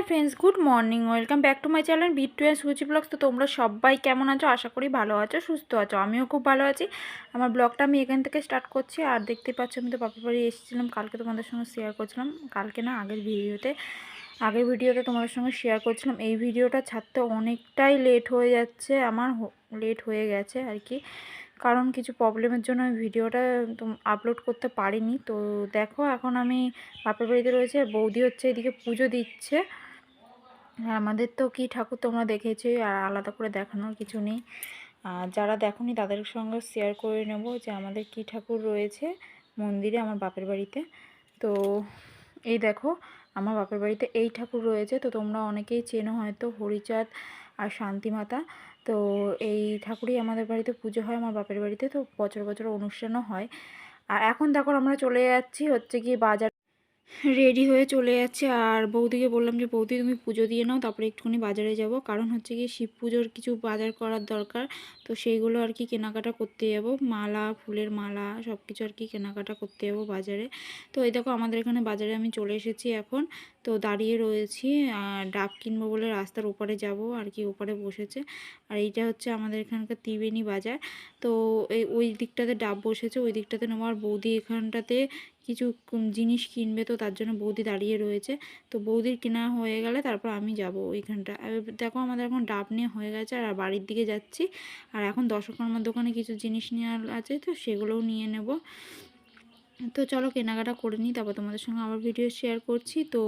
Hi friends, good morning. Welcome back to my channel bit to Suchi blogs. তো তোমরা সবাই কেমন আছো? আশা করি ভালো আছো, সুস্থ আছো। আমিও খুব ভালো আছি। আমার ব্লগটা আমি এখান থেকে স্টার্ট করছি। আর দেখতে পাচ্ছ, আমি তো বাপের বাড়ি এসেছিলাম। কালকে তোমাদের সঙ্গে শেয়ার করছিলাম। কালকে না আগের ভিডিওতে আগের ভিডিওতে তোমাদের সঙ্গে শেয়ার করছিলাম। এই ভিডিওটা ছাড়তে অনেকটাই লেট হয়ে যাচ্ছে। আমার লেট হয়ে গেছে আর কি। কারণ কিছু প্রবলেমের জন্য আমি ভিডিওটা আপলোড করতে পারিনি। তো দেখো, এখন আমি বাপের বাড়িতে রয়েছে। বৌদি হচ্ছে এদিকে পুজো দিচ্ছে। আর আমাদের তো কি ঠাকুর তোমরা দেখেছ আর আলাদা করে দেখানোর কিছু নেই। আর যারা দেখনি তাদের সঙ্গে শেয়ার করে নেব যে আমাদের কি ঠাকুর রয়েছে মন্দিরে আমার বাপের বাড়িতে। তো এই দেখো, আমার বাপের বাড়িতে এই ঠাকুর রয়েছে। তো তোমরা অনেকেই চেনো হয়তো, হরিচাঁদ আর শান্তিমাতা। তো এই ঠাকুরই আমাদের বাড়িতে পুজো হয়, আমার বাপের বাড়িতে। তো বছর বছর অনুষ্ঠানও হয়। আর এখন দেখো আমরা চলে যাচ্ছি হচ্ছে কি বাজার রেডি হয়ে চলে যাচ্ছে। আর বৌদিকে বললাম যে, বৌদি, তুমি পুজো দিয়ে নাও, তারপরে একটুখানি বাজারে যাব। কারণ হচ্ছে কি শিব পুজোর কিছু বাজার করার দরকার। তো সেইগুলো আর কি কেনাকাটা করতে যাব। মালা, ফুলের মালা সব কিছু আর কি কেনাকাটা করতে যাব বাজারে। তো এই দেখো, আমাদের এখানে বাজারে আমি চলে এসেছি এখন। তো দাঁড়িয়ে রয়েছি। আর ডাব কিনবো বলে রাস্তার ওপারে যাব। আর কি ওপারে বসেছে। আর এইটা হচ্ছে আমাদের এখানকার ত্রিবেণী বাজার। তো এই ওই দিকটাতে ডাব বসেছে। ওই দিকটাতে নেওয়ার বৌদি এখানটাতে কিছু জিনিস কিনবে তো তার জন্য বৌদি দাঁড়িয়ে রয়েছে। তো বৌদির কেনা হয়ে গেলে তারপর আমি যাব ওইখানটা। দেখো আমাদের এখন ডাব নিয়ে হয়ে গেছে আর বাড়ির দিকে যাচ্ছি। আর এখন দশকর্মার দোকানে কিছু জিনিস নেওয়ার আছে তো সেগুলোও নিয়ে নেব। তো চলো কেনাকাটা করে নিই, তারপর তোমাদের সঙ্গে আবার ভিডিও শেয়ার করছি। তো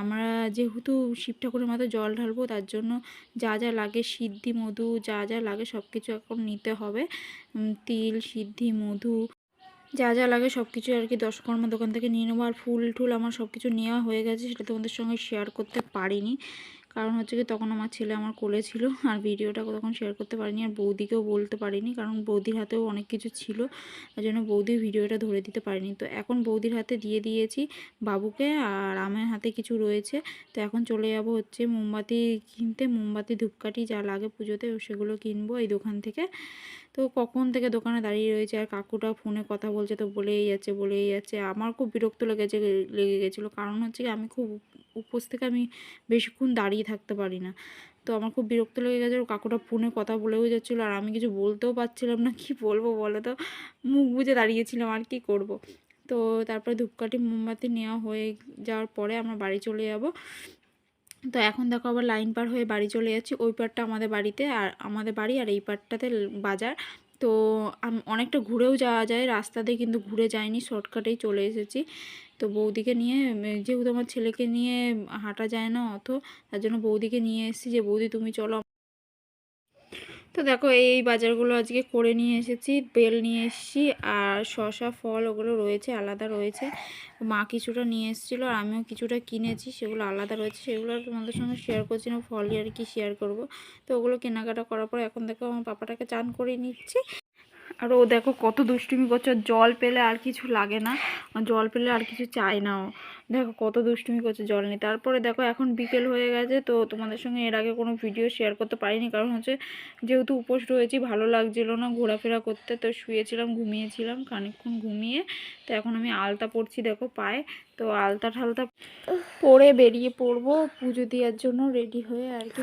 আমরা যেহেতু শিব ঠাকুরের মাথায় জল ঢালবো, তার জন্য যা যা লাগে সিদ্ধি, মধু যা যা লাগে সব কিছু এখন নিতে হবে। তিল, সিদ্ধি, মধু। যা যা লাগে সব কিছু আর কি দশকর্মা দোকান থেকে নিয়ে নেব। আর ফুল টুল আমার সব কিছু নেওয়া হয়ে গেছে, সেটা তোমাদের সঙ্গে শেয়ার করতে পারিনি। কারণ হচ্ছে কি তখন আমার ছেলে আমার কোলে ছিল, আর ভিডিওটা তখন শেয়ার করতে পারিনি, আর বৌদিকেও বলতে পারিনি, কারণ বৌদির হাতেও অনেক কিছু ছিল, তার জন্য বৌদির ভিডিওটা ধরে দিতে পারিনি। তো এখন বৌদির হাতে দিয়ে দিয়েছি বাবুকে, আর আমার হাতে কিছু রয়েছে। তো এখন চলে যাব হচ্ছে মোমবাতি কিনতে, মোমবাতি ধূপকাঠি যা লাগে পুজোতে সেগুলো কিনবো এই দোকান থেকে। তো কখন থেকে দোকানে দাঁড়িয়ে রয়েছে? আর কাকুটা ফোনে কথা বলছে তো বলেই যাচ্ছে বলেই যাচ্ছে। আমার খুব বিরক্ত লেগেছে, লেগে গেছিল। কারণ হচ্ছে কি, আমি খুব উপোস থেকে আমি বেশিক্ষণ দাঁড়িয়ে থাকতে পারি না। তো আমার খুব বিরক্ত লেগে গেছে কাকুটা ফোনে কথা বলেও যাচ্ছিল। আর আমি কিছু বলতেও পারছিলাম না। কি বলব বলো তো? মুখ বুঝে দাঁড়িয়েছিলাম। আর কি করব। তো তারপরে ধূপকাঠি, মোমবাতি নেওয়া হয়ে যাওয়ার পরে আমরা বাড়ি চলে যাব। তো এখন দেখো আবার লাইন পার হয়ে বাড়ি চলে যাচ্ছি। ওই পারটা আমাদের বাড়িতে আর আমাদের বাড়ি আর এই পারটাতে বাজার। তো অনেকটা ঘুরেও যাওয়া যায়। রাস্তাতে কিন্তু ঘুরে যায়নি শর্টকাটেই চলে এসেছি। তো বৌদিকে নিয়ে যেহেতু আমার ছেলেকে নিয়ে হাঁটা যায় না অত, তার জন্য বৌদিকে নিয়ে এসেছি যে, বৌদি তুমি চলো তো দেখো, এই বাজারগুলো আজকে করে নিয়ে এসেছি, বেল নিয়ে এসেছি, আর শশা ফল ওগুলো রয়েছে, আলাদা রয়েছে। মা কিছুটা নিয়ে এসেছিল আর আমিও কিছুটা কিনেছি, সেগুলো আলাদা রয়েছে। সেগুলো তোমাদের সঙ্গে শেয়ার করছি না, ফলই আর কি শেয়ার করব। তো ওগুলো কেনাকাটা করার পর এখন দেখো, আমার পাপাটাকে চান করে নিচ্ছি। আর ও দেখো কত দুষ্টুমি করছে জল পেলে আর কিছু লাগে না। জল পেলে আর কিছু চায় না ও। দেখো কত দুষ্টুমি করছে জল নিয়ে তারপরে দেখো এখন বিকেল হয়ে গেছে তো তোমাদের সঙ্গে এর আগে কোনো ভিডিও শেয়ার করতে পারিনি। কারণ হচ্ছে যেহেতু উপোস রয়েছি ভালো লাগছিল না ঘোরাফেরা করতে তো শুয়েছিলাম ঘুমিয়েছিলাম খানিকক্ষণ ঘুমিয়ে তো এখন আমি আলতা পড়ছি দেখো পায়ে। তো আলতা ঠালতা পরে বেরিয়ে পড়ব পুজো দেওয়ার জন্য রেডি হয়ে আর কি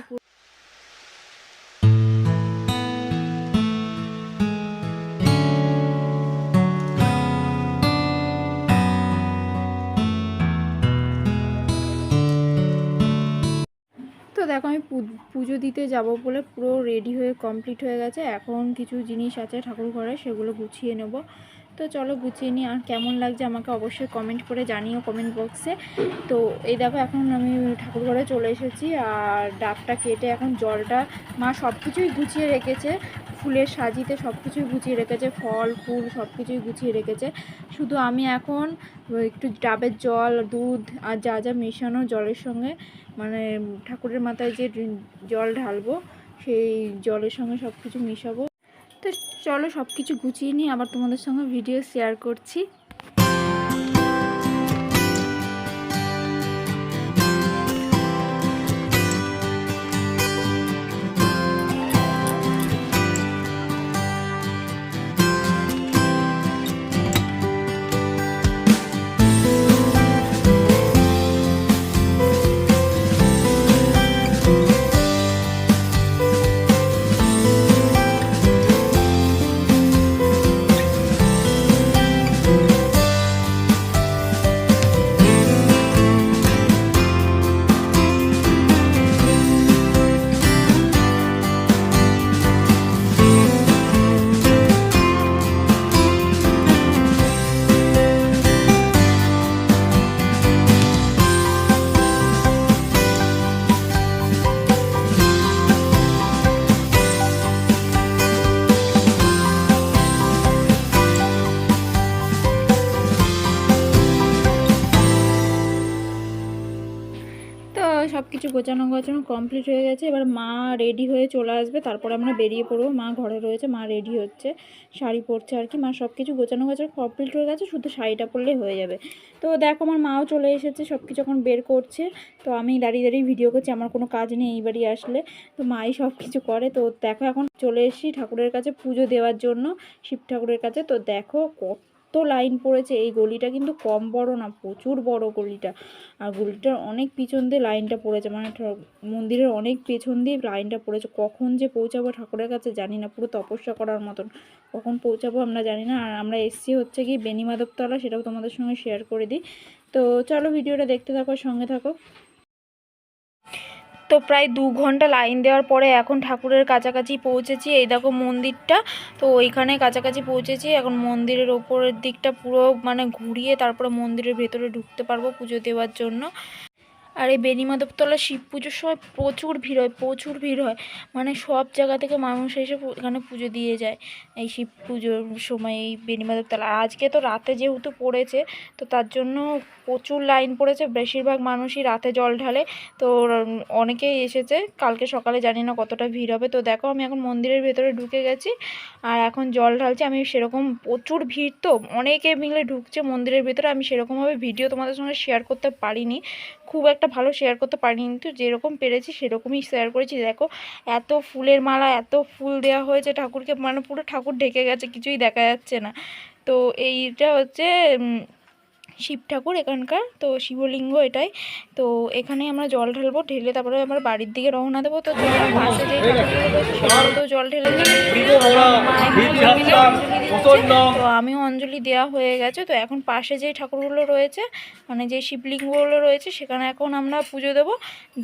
দেখো আমি পুজো দিতে যাব বলে পুরো রেডি হয়ে কমপ্লিট হয়ে গেছে। এখন কিছু জিনিস আছে ঠাকুর ঘরে সেগুলো গুছিয়ে নেব। তো চলো গুছিয়ে নিই, আর কেমন লাগছে আমাকে অবশ্যই কমেন্ট করে জানিও কমেন্ট বক্সে তো এই দেখো এখন আমি ঠাকুর ঘরে চলে এসেছি, আর ডাবটা কেটে এখন জলটা মা সব কিছুই গুছিয়ে রেখেছে। ফুলের সাজিতে সব কিছুই গুছিয়ে রেখেছে, ফল, ফুল সব কিছুই গুছিয়ে রেখেছে। শুধু আমি এখন একটু ডাবের জল, দুধ আর যা যা মেশানো জলের সঙ্গে মানে ঠাকুরের মাথায় যে জল ঢালবো, সেই জলের সঙ্গে সব কিছু মিশাবো। তো চলো সব কিছু গুছিয়ে নিয়ে আবার তোমাদের সঙ্গে ভিডিও শেয়ার করছি। গোছানো গোছানো কমপ্লিট হয়ে গেছে। এবার মা রেডি হয়ে চলে আসবে। তারপরে আমরা বেরিয়ে পড়ব। মা ঘরে রয়েছে, মা রেডি হচ্ছে। শাড়ি পরছে আর কি। মা সব কিছু গোছানো গোছানো কমপ্লিট হয়ে গেছে। শুধু শাড়িটা পরলেই হয়ে যাবে। তো দেখো, আমার মাও চলে এসেছে। সব কিছু এখন বের করছে। তো আমি দাঁড়িয়ে দাঁড়িয়ে ভিডিও করছি। আমার কোনো কাজ নেই এই বাড়ি আসলে। তো মাই সব কিছু করে। তো দেখো, এখন চলে এসেছি ঠাকুরের কাছে পুজো দেওয়ার জন্য, শিব ঠাকুরের কাছে। তো দেখো কত লাইন পড়েছে, এই গলিটা কিন্তু কম বড় না, প্রচুর বড় গলিটা। আর গলিটার অনেক পিছন দিয়ে লাইনটা পড়েছে মানে মন্দিরের অনেক পেছন দিয়ে লাইনটা পড়েছে। কখন যে পৌঁছাবো ঠাকুরের কাছে জানি না, পুরো তপস্যা করার মতন। কখন পৌঁছাবো আমরা জানি না। আর আমরা এসছি হচ্ছে কি বেনিমাধবতলা সেটাও তোমাদের সঙ্গে শেয়ার করে দিই। তো চলো ভিডিওটা দেখতে থাকো সঙ্গে থাকো। তো প্রায় দু ঘণ্টা লাইন দেওয়ার পরে এখন ঠাকুরের কাছাকাছি পৌঁছেছি। এই দেখো মন্দিরটা, তো ওইখানে কাছাকাছি পৌঁছেছি। এখন মন্দিরের ওপরের দিকটা পুরো মানে ঘুরিয়ে তারপরে মন্দিরের ভেতরে ঢুকতে পারব পুজো দেওয়ার জন্য। আর এই বেনিমাধবতলা শিব পুজোর সময় প্রচুর ভিড় হয়, প্রচুর ভিড় হয়। মানে সব জায়গা থেকে মানুষ এসে এখানে পুজো দিয়ে যায়। এই শিব পুজোর সময় এই বেনিমাধবতলা আর আজকে তো রাতে যেহেতু পড়েছে, তো তার জন্য প্রচুর লাইন পড়েছে। বেশিরভাগ মানুষই রাতে জল ঢালে। তো অনেকেই এসেছে। কালকে সকালে জানি না কতটা ভিড় হবে। তো দেখো আমি এখন মন্দিরের ভেতরে ঢুকে গেছি। আর এখন জল ঢালছি। আমি সেরকম প্রচুর ভিড় তো, অনেকে মিলে ঢুকছে মন্দিরের ভেতরে। আমি সেরকমভাবে ভিডিও তোমাদের সঙ্গে শেয়ার করতে পারিনি। খুব একটা ভালো শেয়ার করতে পারিনি, কিন্তু যেরকম পেরেছি সেরকমই শেয়ার করেছি। দেখো, এত ফুলের মালা, এত ফুল দেওয়া হয়েছে ঠাকুরকে মানে পুরো ঠাকুর ঢেকে গেছে, কিছুই দেখা যাচ্ছে না। তো এইটা হচ্ছে শিব ঠাকুর এখানকার, তো শিবলিঙ্গ এটাই। তো এখানে আমরা জল ঢালবো, ঢেলে তারপরে আমরা বাড়ির দিকে রওনা দেবো। তো পাশে জল ঢেলে। তো আমিও অঞ্জলি দেওয়া হয়ে গেছে। তো এখন পাশে যে ঠাকুরগুলো রয়েছে মানে যে শিবলিঙ্গগুলো রয়েছে, সেখানে এখন আমরা পুজো দেবো।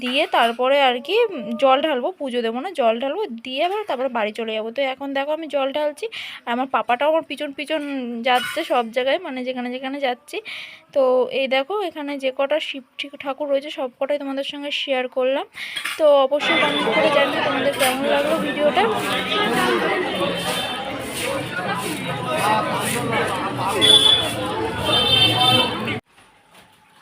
দিয়ে তারপরে আর কি জল ঢালবো, পুজো দেবো না, জল ঢালবো। দিয়ে আবার তারপরে বাড়ি চলে যাব। তো এখন দেখো আমি জল ঢালছি, আর আমার পাপাটাও আমার পিছন পিছন যাচ্ছে সব জায়গায় মানে যেখানে যেখানে যাচ্ছি। তো এই দেখো, এখানে যে কটা শিব ঠিক ঠাকুর রয়েছে, সব কটাই তোমাদের সঙ্গে শেয়ার করলাম। তো অবশ্যই কমেন্ট করে জানিয়ে তোমাদের কেমন লাগল ভিডিওটা।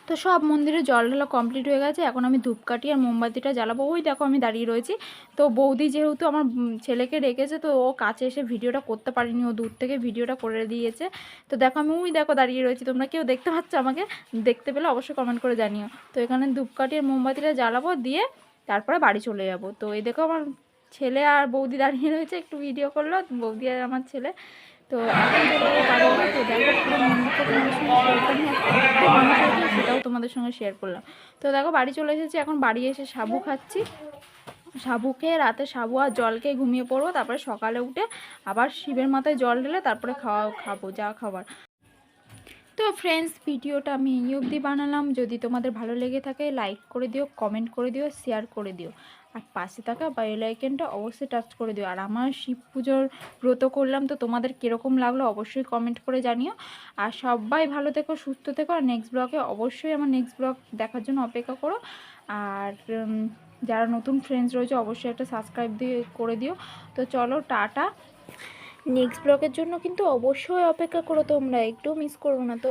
তো সব মন্দিরে জল ঢালা কমপ্লিট হয়ে গেছে। এখন আমি ধূপকাঠি আর মোমবাতিটা জ্বালাবো। ওই দেখো আমি দাঁড়িয়ে রয়েছি। তো বৌদি যেহেতু আমার ছেলেকে রেখেছে তো ও কাছে এসে ভিডিওটা করতে পারিনি। ও দূর থেকে ভিডিওটা করে দিয়েছে। তো দেখো আমি ওই দেখো দাঁড়িয়ে রয়েছি। তোমরা কেউ দেখতে পাচ্ছ আমাকে? দেখতে পেলে অবশ্যই কমেন্ট করে জানিও। তো এখানে ধূপকাঠি আর মোমবাতিটা জ্বালাবো, দিয়ে তারপরে বাড়ি চলে যাব। তো এই দেখো আমার ছেলে আর বৌদি দাঁড়িয়ে রয়েছে। একটু ভিডিও করল। বৌদি আর আমার ছেলে। তো এখন সেটাও তোমাদের সঙ্গে শেয়ার করলাম। তো দেখো বাড়ি চলে এসেছি, এখন বাড়ি এসে সাবু খাচ্ছি। সাবু খেয়ে রাতে সাবু আর জল খেয়ে ঘুমিয়ে পড়ব, তারপরে সকালে উঠে আবার শিবের মাথায় জল ঢেলে তারপরে খাওয়া খাব, যা খাবার। তো ফ্রেন্ডস ভিডিওটা আমি এই অবধি বানালাম। যদি তোমাদের ভালো লেগে থাকে লাইক করে দিও কমেন্ট করে দিও শেয়ার করে দিও। আর পাশে থাকা বেল আইকনটা অবশ্যই টাচ করে দিও। আর আমার শিব পুজোর ব্রত করলাম তো তোমাদের কীরকম লাগল অবশ্যই কমেন্ট করে জানিও। আর সবাই ভালো থেকো, সুস্থ থেকো, আর নেক্সট ব্লগে অবশ্যই আমার নেক্সট ব্লগ দেখার জন্য অপেক্ষা করো। আর যারা নতুন ফ্রেন্ডস রয়েছে অবশ্যই একটা সাবস্ক্রাইব দিয়ে, করে দিও। তো চলো, টাটা। নেক্সট ব্লগের জন্য কিন্তু অবশ্যই অপেক্ষা করো তোমরা একটু মিস করো না। তো